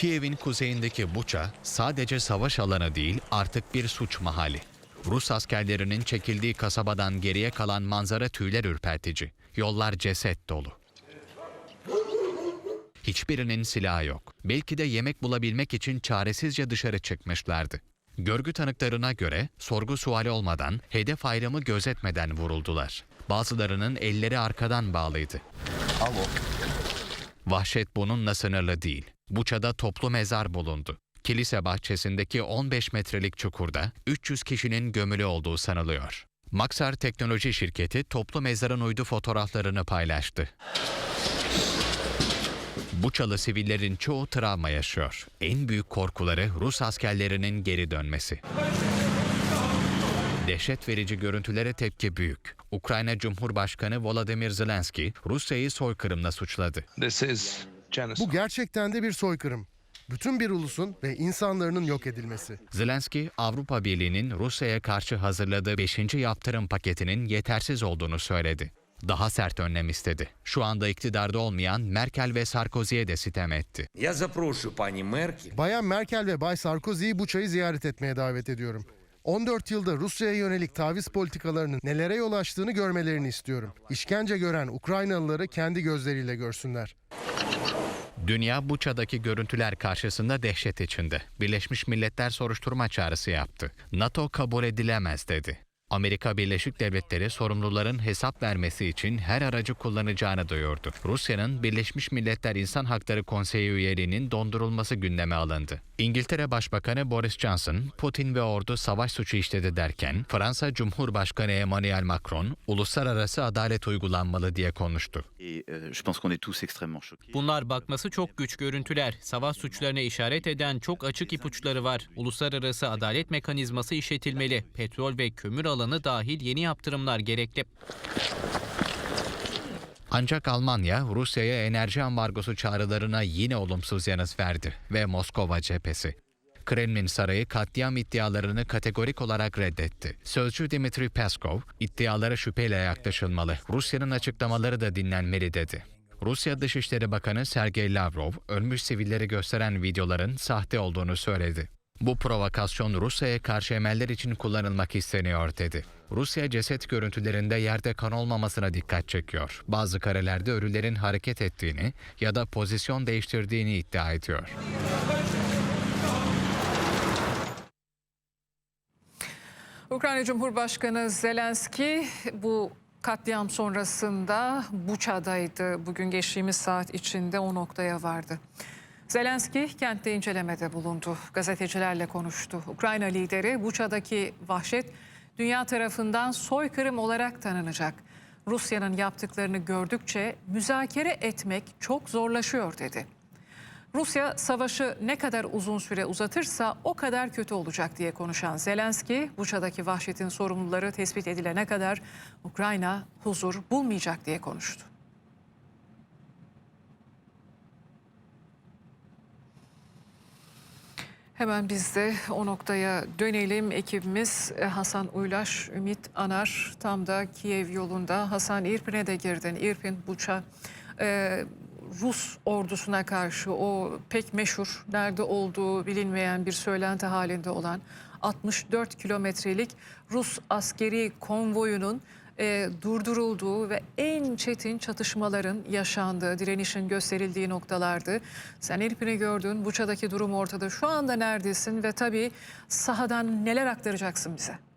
Kiev'in kuzeyindeki Buça sadece savaş alanı değil artık bir suç mahalli. Rus askerlerinin çekildiği kasabadan geriye kalan manzara tüyler ürpertici. Yollar ceset dolu. Hiçbirinin silahı yok. Belki de yemek bulabilmek için çaresizce dışarı çıkmışlardı. Görgü tanıklarına göre sorgu suali olmadan, hedef ayrımı gözetmeden vuruldular. Bazılarının elleri arkadan bağlıydı. Vahşet bununla sınırlı değil. Buça'da toplu mezar bulundu. Kilise bahçesindeki 15 metrelik çukurda 300 kişinin gömülü olduğu sanılıyor. Maxar Teknoloji Şirketi toplu mezarın uydu fotoğraflarını paylaştı. Buçalı sivillerin çoğu travma yaşıyor. En büyük korkuları Rus askerlerinin geri dönmesi. Dehşet verici görüntülere tepki büyük. Ukrayna Cumhurbaşkanı Volodymyr Zelenski Rusya'yı soykırımla suçladı. This is. Bu gerçekten de bir soykırım. Bütün bir ulusun ve insanların yok edilmesi. Zelenski, Avrupa Birliği'nin Rusya'ya karşı hazırladığı 5. yaptırım paketinin yetersiz olduğunu söyledi. Daha sert önlem istedi. Şu anda iktidarda olmayan Merkel ve Sarkozy'ye de sitem etti. Bayan Merkel ve Bay Sarkozy'yi bu çayı ziyaret etmeye davet ediyorum. 14 yılda Rusya'ya yönelik taviz politikalarının nelere yol açtığını görmelerini istiyorum. İşkence gören Ukraynalıları kendi gözleriyle görsünler. Dünya Buça'daki görüntüler karşısında dehşet içinde. Birleşmiş Milletler soruşturma çağrısı yaptı. NATO kabul edilemez dedi. Amerika Birleşik Devletleri sorumluların hesap vermesi için her aracı kullanacağını duyurdu. Rusya'nın Birleşmiş Milletler İnsan Hakları Konseyi üyeliğinin dondurulması gündeme alındı. İngiltere Başbakanı Boris Johnson, Putin ve ordu savaş suçu işledi derken, Fransa Cumhurbaşkanı Emmanuel Macron, uluslararası adalet uygulanmalı diye konuştu. Euh. Bunlar bakması çok güç görüntüler. Savaş suçlarına işaret eden çok açık ipuçları var. Uluslararası adalet mekanizması işletilmeli. Petrol ve kömür alanı dahil yeni yaptırımlar gerekli. Ancak Almanya, Rusya'ya enerji ambargosu çağrılarına yine olumsuz yanıt verdi ve Moskova cephesi. Kremlin sarayı katliam iddialarını kategorik olarak reddetti. Sözcü Dmitri Peskov, iddialara şüpheyle yaklaşılmalı, Rusya'nın açıklamaları da dinlenmeli dedi. Rusya Dışişleri Bakanı Sergey Lavrov, ölmüş sivilleri gösteren videoların sahte olduğunu söyledi. Bu provokasyon Rusya'ya karşı emeller için kullanılmak isteniyor dedi. Rusya ceset görüntülerinde yerde kan olmamasına dikkat çekiyor. Bazı karelerde ölülerin hareket ettiğini ya da pozisyon değiştirdiğini iddia ediyor. Ukrayna Cumhurbaşkanı Zelenski bu katliam sonrasında Buça'daydı. Bugün geçtiğimiz saat içinde o noktaya vardı. Zelenski kentte incelemede bulundu. Gazetecilerle konuştu. Ukrayna lideri Buça'daki vahşet dünya tarafından soykırım olarak tanınacak. Rusya'nın yaptıklarını gördükçe müzakere etmek çok zorlaşıyor dedi. Rusya savaşı ne kadar uzun süre uzatırsa o kadar kötü olacak diye konuşan Zelenski, Buça'daki vahşetin sorumluları tespit edilene kadar Ukrayna huzur bulmayacak diye konuştu. Hemen biz de o noktaya dönelim. Ekibimiz e, Hasan Uylaş, Ümit Anar tam da Kiev yolunda. Hasan İrpin'e de girdin. İrpin, Buça, e, Rus ordusuna karşı o pek meşhur, nerede olduğu bilinmeyen bir söylenti halinde olan 64 kilometrelik Rus askeri konvoyunun e, durdurulduğu ve en çetin çatışmaların yaşandığı, direnişin gösterildiği noktalardı. Sen İrpin'i gördün, Buça'daki durum ortada. Şu anda neredesin ve tabii sahadan neler aktaracaksın bize?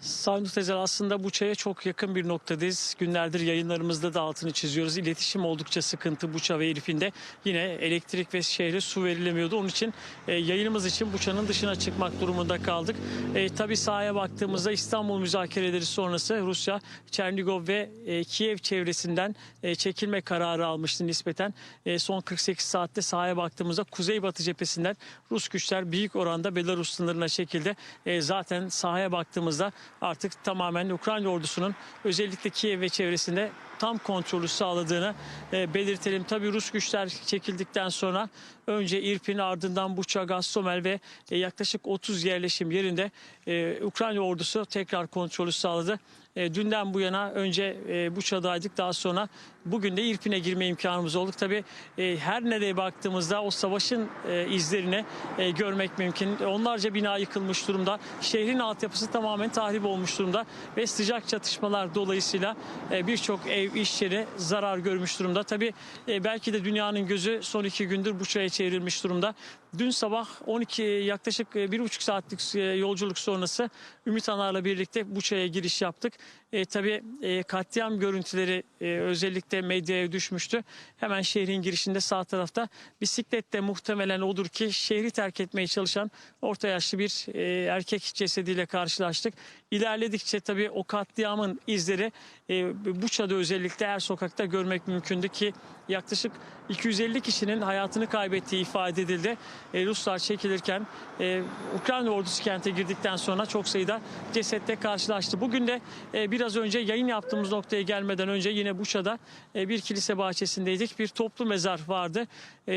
Sayın Tezer aslında Buça'ya çok yakın bir noktadayız. Günlerdir yayınlarımızda da altını çiziyoruz. İletişim oldukça sıkıntı Buça ve İrpin'de. Yine elektrik ve şehre su verilemiyordu. Onun için e, yayınımız için Buça'nın dışına çıkmak durumunda kaldık. E, tabii sahaya baktığımızda İstanbul müzakereleri sonrası Rusya Çernigov ve e, Kiev çevresinden e, çekilme kararı almıştı nispeten. E, son 48 saatte sahaya baktığımızda Kuzeybatı cephesinden Rus güçler büyük oranda Belarus sınırına çekildi. E, zaten sahaya baktığımızda artık tamamen Ukrayna ordusunun özellikle Kiev ve çevresinde tam kontrolü sağladığını e, belirtelim. Tabii Rus güçler çekildikten sonra önce İrpin ardından Buça, Gastomel ve e, yaklaşık 30 yerleşim yerinde e, Ukrayna ordusu tekrar kontrolü sağladı. E, dünden bu yana önce e, Buça'daydık daha sonra bugün de İrpin'e girme imkanımız oldu. Tabii e, her nereye baktığımızda o savaşın e, izlerini e, görmek mümkün. Onlarca bina yıkılmış durumda. Şehrin altyapısı tamamen tahrip olmuş durumda ve sıcak çatışmalar dolayısıyla birçok ev, iş yeri zarar görmüş durumda. Tabii belki de dünyanın gözü son iki gündür Buça'ya çevrilmiş durumda. Dün sabah 12 yaklaşık e, bir buçuk saatlik e, yolculuk sonrası Ümit Anar'la birlikte Buça'ya giriş yaptık. E, tabii e, katliam görüntüleri e, özellikle medyaya düşmüştü. Hemen şehrin girişinde sağ tarafta bisikletle muhtemelen odur ki şehri terk etmeye çalışan orta yaşlı bir e, erkek cesediyle karşılaştık. İlerledikçe tabii o katliamın izleri e, Buça'da özellikle her sokakta görmek mümkündü ki yaklaşık 250 kişinin hayatını kaybettiği ifade edildi. E, Ruslar çekilirken e, Ukrayna ordusu kente girdikten sonra çok sayıda cesetle karşılaştı. Bugün de e, biraz önce yayın yaptığımız noktaya gelmeden önce yine Buça'da e, bir kilise bahçesindeydik. Bir toplu mezar vardı.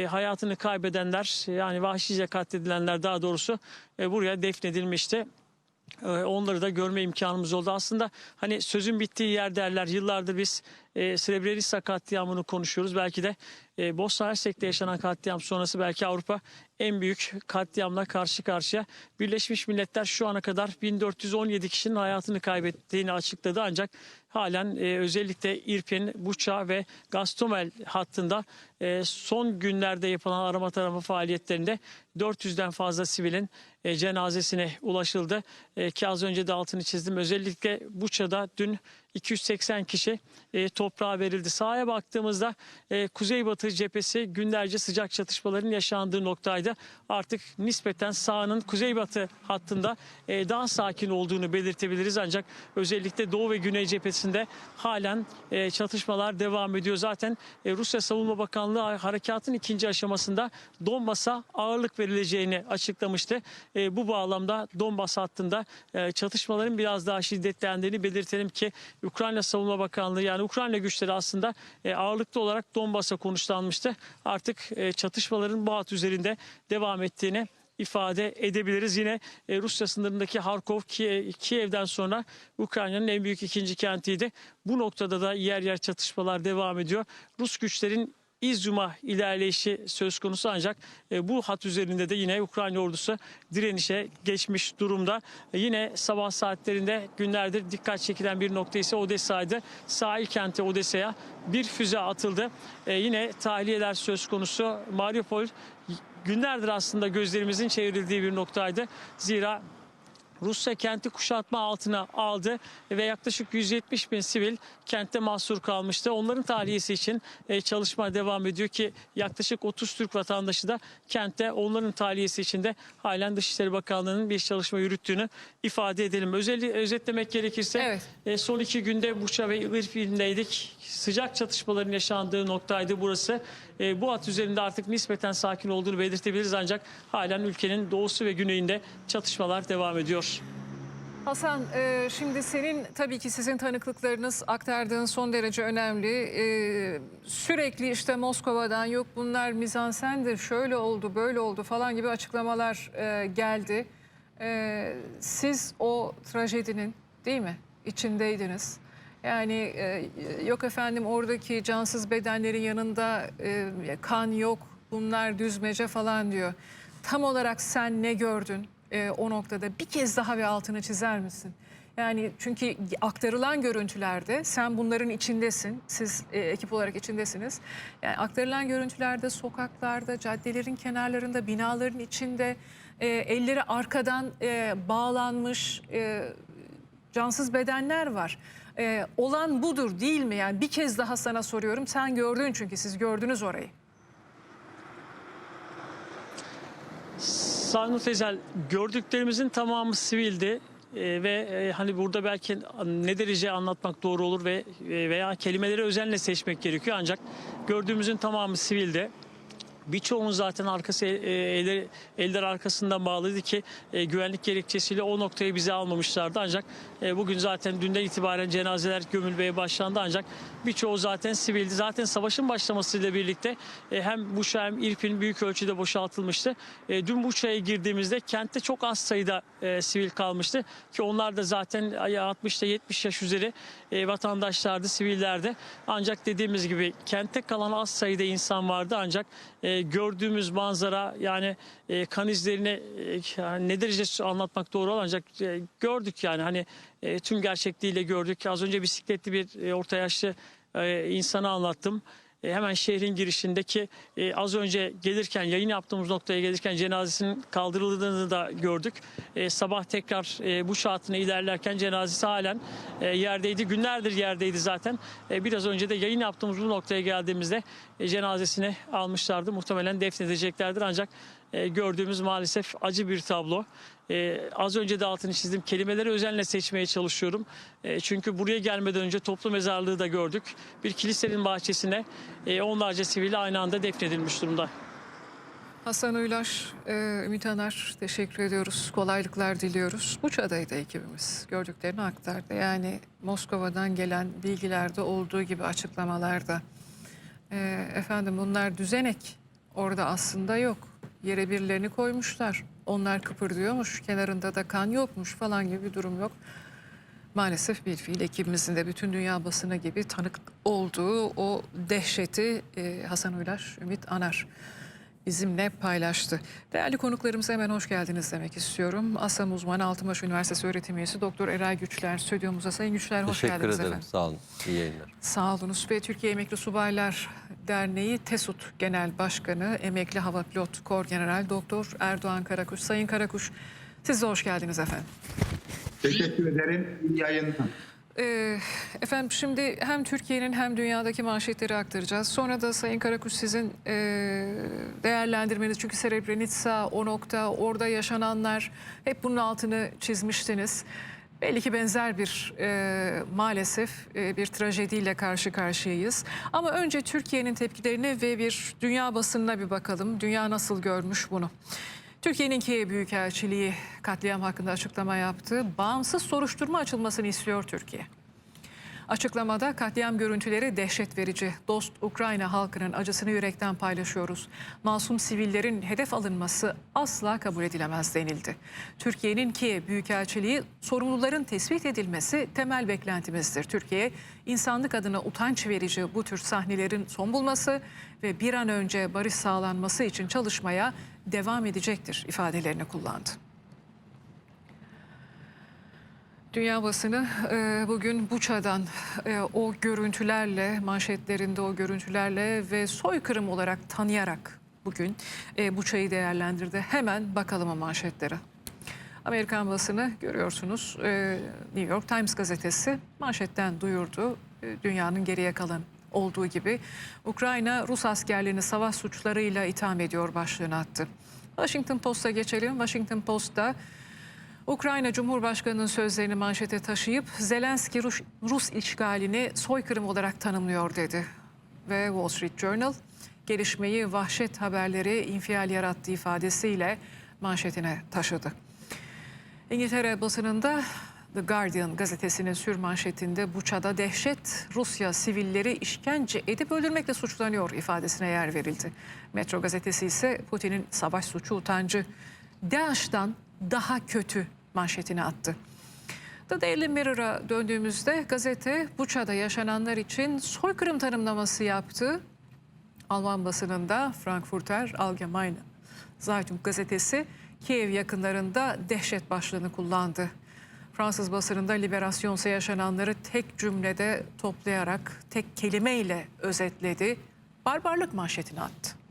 Hayatını kaybedenler yani vahşice katledilenler daha doğrusu buraya defnedilmişti. Onları da görme imkanımız oldu. Aslında hani sözün bittiği yer derler. Yıllardır biz e, Srebrenica katliamını konuşuyoruz. Belki de e, Bosna Hersek'te yaşanan katliam sonrası belki Avrupa en büyük katliamla karşı karşıya. Birleşmiş Milletler şu ana kadar 1417 kişinin hayatını kaybettiğini açıkladı. Ancak halen e, özellikle İrpin, Buça ve Gastomel hattında e, son günlerde yapılan arama tarama faaliyetlerinde 400'den fazla sivilin e, cenazesine ulaşıldı. E, ki az önce de altını çizdim. Özellikle Buça'da dün 280 kişi e, toprağa verildi. Sahaya baktığımızda e, Kuzeybatı cephesi günlerce sıcak çatışmaların yaşandığı noktaydı. Artık nispeten sahanın Kuzeybatı hattında e, daha sakin olduğunu belirtebiliriz. Ancak özellikle Doğu ve Güney cephesinde halen e, çatışmalar devam ediyor. Zaten e, Rusya Savunma Bakanlığı harekatın ikinci aşamasında Donbas'a ağırlık verileceğini açıklamıştı. E, bu bağlamda Donbas hattında e, çatışmaların biraz daha şiddetlendiğini belirtelim ki Ukrayna Savunma Bakanlığı yani Ukrayna güçleri aslında e, ağırlıklı olarak Donbas'a konuşlanmıştı. Artık e, çatışmaların bu hat üzerinde devam ettiğini ifade edebiliriz. Yine e, Rusya sınırındaki Harkov, Kiev, Kiev'den sonra Ukrayna'nın en büyük ikinci kentiydi. Bu noktada da yer yer çatışmalar devam ediyor. Rus güçlerin İzyum'a ilerleyişi söz konusu ancak e, bu hat üzerinde de yine Ukrayna ordusu direnişe geçmiş durumda. E, yine sabah saatlerinde günlerdir dikkat çekilen bir nokta ise Odessa'ydı. Sahil kenti Odessa'ya bir füze atıldı. E, yine tahliyeler söz konusu. Mariupol günlerdir aslında gözlerimizin çevrildiği bir noktaydı. Zira Rusya kenti kuşatma altına aldı ve yaklaşık 170 bin sivil kentte mahsur kalmıştı. Onların tahliyesi için e, çalışma devam ediyor ki yaklaşık 30 Türk vatandaşı da kentte onların tahliyesi için de halen Dışişleri Bakanlığı'nın bir çalışma yürüttüğünü ifade edelim. Özellikle özetlemek gerekirse Evet. e, son iki günde Buça ve İrpin'deydik. Sıcak çatışmaların yaşandığı noktaydı burası. E, bu hat üzerinde artık nispeten sakin olduğunu belirtebiliriz ancak halen ülkenin doğusu ve güneyinde çatışmalar devam ediyor. Hasan e, şimdi senin tabii ki sizin tanıklıklarınız aktardığın son derece önemli. E, sürekli işte Moskova'dan yok bunlar mizansendir şöyle oldu böyle oldu falan gibi açıklamalar e, geldi. E, siz o trajedinin değil mi içindeydiniz. Yani e, yok efendim oradaki cansız bedenlerin yanında e, kan yok bunlar düzmece falan diyor. Tam olarak sen ne gördün e, o noktada bir kez daha bir altını çizer misin? Yani çünkü aktarılan görüntülerde sen bunların içindesin. Siz e, ekip olarak içindesiniz. Yani aktarılan görüntülerde sokaklarda, caddelerin kenarlarında, binaların içinde e, elleri arkadan e, bağlanmış e, cansız bedenler var. E, olan budur değil mi? Yani bir kez daha sana soruyorum. Sen gördün çünkü siz gördünüz orayı. Sayın Tezel gördüklerimizin tamamı sivildi. Ee, ve e, hani burada belki ne derece anlatmak doğru olur ve e, veya kelimeleri özenle seçmek gerekiyor ancak gördüğümüzün tamamı sivilde. Birçoğunun zaten arkası e, eller, eller arkasından bağlıydı ki e, güvenlik gerekçesiyle o noktayı bize almamışlardı. Ancak e, bugün zaten dünden itibaren cenazeler gömülmeye başlandı ancak birçoğu zaten sivildi. Zaten savaşın başlamasıyla birlikte e, hem Buşa hem İrpin büyük ölçüde boşaltılmıştı. E, dün Buşa'ya girdiğimizde kentte çok az sayıda e, sivil kalmıştı ki onlar da zaten 60 ile 70 yaş üzeri e, vatandaşlardı, sivillerdi. Ancak dediğimiz gibi kentte kalan az sayıda insan vardı ancak e, gördüğümüz manzara yani e, kan izlerini e, yani ne derece anlatmak doğru olur ancak e, gördük yani hani e, tüm gerçekliğiyle gördük. Az önce bisikletli bir e, orta yaşlı e, insanı anlattım. E, hemen şehrin girişindeki e, az önce gelirken yayın yaptığımız noktaya gelirken cenazesinin kaldırıldığını da gördük. E, sabah tekrar e, bu saatine ilerlerken cenazesi halen e, yerdeydi. Günlerdir yerdeydi zaten. E, biraz önce de yayın yaptığımız bu noktaya geldiğimizde e, cenazesini almışlardı. Muhtemelen defnedeceklerdir ancak e, gördüğümüz maalesef acı bir tablo. E, az önce de altını çizdim. Kelimeleri özenle seçmeye çalışıyorum. E, çünkü buraya gelmeden önce toplu mezarlığı da gördük. Bir kilisenin bahçesine e, onlarca sivil aynı anda defnedilmiş durumda. Hasan Uylar, e, Ümit Anar teşekkür ediyoruz. Kolaylıklar diliyoruz. Buça'daydı ekibimiz. Gördüklerini aktardı. Yani Moskova'dan gelen bilgilerde olduğu gibi açıklamalarda. E, efendim bunlar düzenek. Orada aslında yok. Yere birilerini koymuşlar. Onlar kıpırdıyormuş. Kenarında da kan yokmuş falan gibi bir durum yok. Maalesef bir fiil ekibimizin de bütün dünya basını gibi tanık olduğu o dehşeti e, Hasan Uylar, Ümit Anar bizimle paylaştı. Değerli konuklarımıza hemen hoş geldiniz demek istiyorum. ASAM uzmanı Altınbaş Üniversitesi öğretim üyesi Doktor Eray Güçler stüdyomuza. Sayın Güçler hoş Teşekkür geldiniz ederim. efendim. Sağ olun. İyi yayınlar. Sağ olunuz ve Türkiye Emekli Subaylar Derneği TESUT Genel Başkanı Emekli Hava Pilot Kor General Doktor Erdoğan Karakuş. Sayın Karakuş siz de hoş geldiniz efendim. Teşekkür ederim. İyi yayınlar. Ee, efendim şimdi hem Türkiye'nin hem dünyadaki manşetleri aktaracağız. Sonra da Sayın Karakuş sizin e, değerlendirmeniz. Çünkü Srebrenica, o nokta, orada yaşananlar hep bunun altını çizmiştiniz. Belli ki benzer bir e, maalesef e, bir trajediyle karşı karşıyayız. Ama önce Türkiye'nin tepkilerine ve bir dünya basınına bir bakalım. Dünya nasıl görmüş bunu? Türkiye'nin Kiev Büyükelçiliği katliam hakkında açıklama yaptı. Bağımsız soruşturma açılmasını istiyor Türkiye. Açıklamada katliam görüntüleri dehşet verici. Dost Ukrayna halkının acısını yürekten paylaşıyoruz. Masum sivillerin hedef alınması asla kabul edilemez denildi. Türkiye'nin Kiev Büyükelçiliği sorumluların tespit edilmesi temel beklentimizdir. Türkiye insanlık adına utanç verici bu tür sahnelerin son bulması ve bir an önce barış sağlanması için çalışmaya devam edecektir ifadelerini kullandı. Dünya basını e, bugün Buça'dan e, o görüntülerle, manşetlerinde o görüntülerle ve soykırım olarak tanıyarak bugün e, Buça'yı değerlendirdi. Hemen bakalım o manşetlere. Amerikan basını görüyorsunuz e, New York Times gazetesi manşetten duyurdu. E, dünyanın geriye kalan olduğu gibi Ukrayna Rus askerlerini savaş suçlarıyla itham ediyor başlığını attı. Washington Post'a geçelim. Washington Post'ta Ukrayna Cumhurbaşkanı'nın sözlerini manşete taşıyıp Zelenski Rus, Rus işgalini soykırım olarak tanımlıyor dedi. Ve Wall Street Journal gelişmeyi vahşet haberleri infial yarattığı ifadesiyle manşetine taşıdı. İngiltere basınında The Guardian gazetesinin sür manşetinde Buça'da dehşet Rusya sivilleri işkence edip öldürmekle suçlanıyor ifadesine yer verildi. Metro gazetesi ise Putin'in savaş suçu utancı DAEŞ'tan daha kötü manşetini attı. The Daily Mirror'a döndüğümüzde gazete Buça'da yaşananlar için soykırım tanımlaması yaptı. Alman basınında Frankfurter Allgemeine Zeitung gazetesi Kiev yakınlarında dehşet başlığını kullandı. Fransız basınında Liberasyon'sa yaşananları tek cümlede toplayarak tek kelimeyle özetledi. Barbarlık manşetini attı.